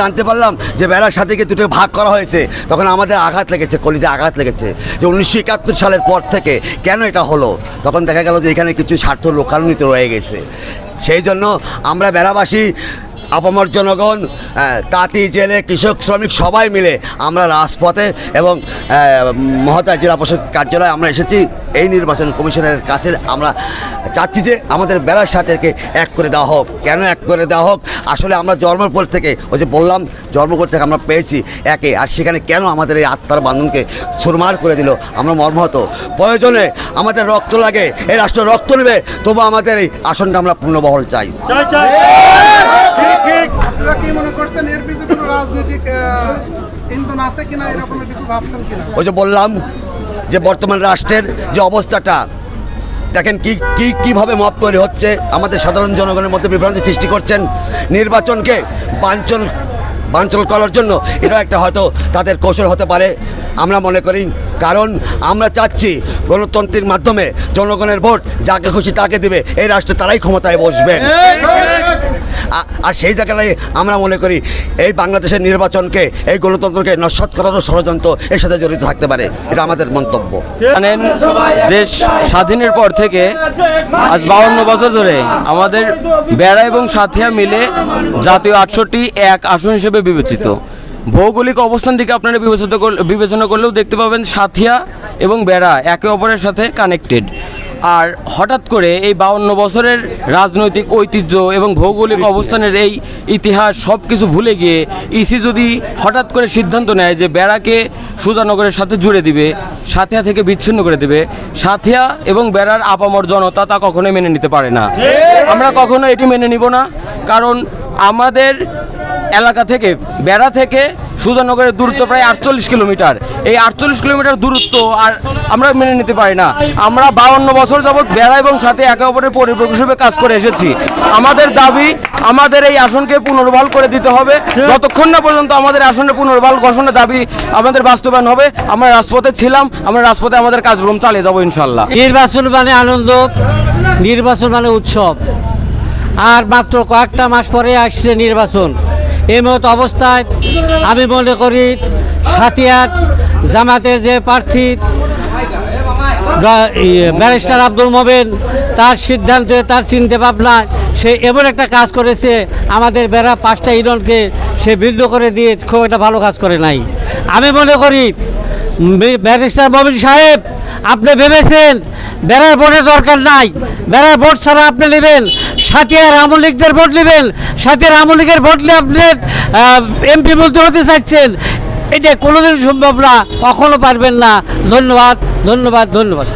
জানতে পারলাম যে বেড়ার সাথে দুটো ভাগ করা হয়েছে। তখন আমাদের আঘাত লেগেছে, কলিতে আঘাত লেগেছে। যে উনিশশো একাত্তর সালের পর থেকে কেন এটা হলো? তখন দেখা গেল যে এখানে কিছু স্বার্থ লোকান্বিত রয়ে গেছে। সেই জন্য আমরা বেড়াবাসী আপামর জনগণ তাঁতি জেলে কৃষক শ্রমিক সবাই মিলে আমরা রাজপথে এবং আহ, মহতায় জেলা প্রশাসক কার্যালয়ে আমরা এসেছি। এই নির্বাচন কমিশনের কাছে আমরা চাচ্ছি যে আমাদের বেড়ার সাথেকে এক করে দেওয়া হোক। কেন এক করে দেওয়া হোক? আসলে আমরা জন্মের পর থেকে ওই যে বললাম জন্মপর থেকে আমরা পেয়েছি একে। আর সেখানে কেন আমাদের এই আত্মার বান্ধনকে সুরমার করে দিল? আমরা মর্মাহত। প্রয়োজনে আমাদের রক্ত লাগে এই রাষ্ট্র রক্ত নেবে তবু আমাদের এই আসনটা আমরা পূর্ণবহল চাই আপনারা কি মনে করছেন এর পিছনে কোনো রাজনৈতিক আহ, ইন্ধন আছে কিনা এরকম কিছু ভাবছেন কিনা ওই যে বললাম যে বর্তমান রাষ্ট্রের যে অবস্থাটা, দেখেন কি কি, কীভাবে মত তৈরি হচ্ছে, আমাদের সাধারণ জনগণের মধ্যে বিভ্রান্তি সৃষ্টি করছেন, নির্বাচনকে বাঞ্চল বাঞ্চল করার জন্য এটা একটা হয়তো তাদের কৌশল হতে পারে। আমরা মনে করি, কারণ আমরা চাচ্ছি গণতন্ত্রের মাধ্যমে জনগণের ভোট যাকে খুশি তাকে দেবে। এই রাষ্ট্রে তারাই ক্ষমতায় বসবেন আ- আর সেই জায়গাটাই আমরা মনে করি, এই বাংলাদেশের নির্বাচনকে, এই গণতন্ত্রকে নস্বত করারও ষড়যন্ত্র এর সাথে জড়িত থাকতে পারে। এটা আমাদের মন্তব্য। জানেন, দেশ স্বাধীনের পর থেকে আজ বাউন্ন বছর ধরে আমাদের বেড়া এবং সাথিয়া মিলে জাতীয় আটষট্টি এক আসন হিসেবে বিবেচিত। ভৌগোলিক অবস্থান থেকে আপনারা বিবেচিত করলে- বিবেচনা করলেও দেখতে পাবেন সাথিয়া এবং বেড়া একে অপরের সাথে কানেক্টেড আর হঠাৎ করে এই বাউন্ন বছরের রাজনৈতিক ঐতিহ্য এবং ভৌগোলিক অবস্থানের এই ইতিহাস সব কিছু ভুলে গিয়ে ইসি যদি হঠাৎ করে সিদ্ধান্ত নেয় যে বেড়াকে সুজানগরের সাথে জুড়ে দিবে সাথিয়া থেকে বিচ্ছিন্ন করে দেবে সাথিয়া এবং বেড়ার আপামর জনতা তা কখনোই মেনে নিতে পারে না। আমরা কখনো এটি মেনে নিব না কারণ আমাদের এলাকা থেকে বেড়া থেকে সুজানগরের দূরত্ব প্রায় আটচল্লিশ কিলোমিটার। এই আটচল্লিশ কিলোমিটার দূরত্ব আর আমরা মেনে নিতে পারি না। আমরা বাউন্ন বছর যাবৎ বেড়া এবং সাথে একে অপরের পরিপূরক হিসেবে কাজ করে এসেছি। আমাদের দাবি, আমাদের এই আসনকে পুনর্বহাল করে দিতে হবে। যতক্ষণ না পর্যন্ত আমাদের আসনের পুনর্বহাল ঘোষণার দাবি আমাদের বাস্তবায়ন হবে, আমরা রাজপথে ছিলাম, আমরা রাজপথে আমাদের কাজকর্ম চালিয়ে যাব ইনশাল্লাহ নির্বাচন মানে আনন্দ, নির্বাচন মানে উৎসব। আর মাত্র কয়েকটা মাস পরে আসছে নির্বাচন। এই মতো অবস্থায় আমি মনে করি সাথিয়াত জামাতের যে প্রার্থী ব্যারিস্টার আব্দুল মোবেন তার সিদ্ধান্তে, তার চিন্তা ভাবনায় সে এমন একটা কাজ করেছে, আমাদের বেড়া পাঁচটা ইউনিয়নকে সে বিদ্ধ করে দিয়ে খুব একটা ভালো কাজ করে নাই। আমি মনে করি ব্যারিস্টার মোবিন সাহেব, আপনি ভেবেছেন বেড়ার ভোটের দরকার নাই। বেড়ার ভোট ছাড়া আপনি নেবেন। সাথিয়ার আওয়ামী লীগদের ভোট নেবেন। সাথিয়ার আওয়ামী লীগের ভোট নিয়ে আপনি এমপি বলতে হতে চাচ্ছেন এটা কোনোদিন সম্ভব না, কখনো পারবেন না। ধন্যবাদ ধন্যবাদ ধন্যবাদ।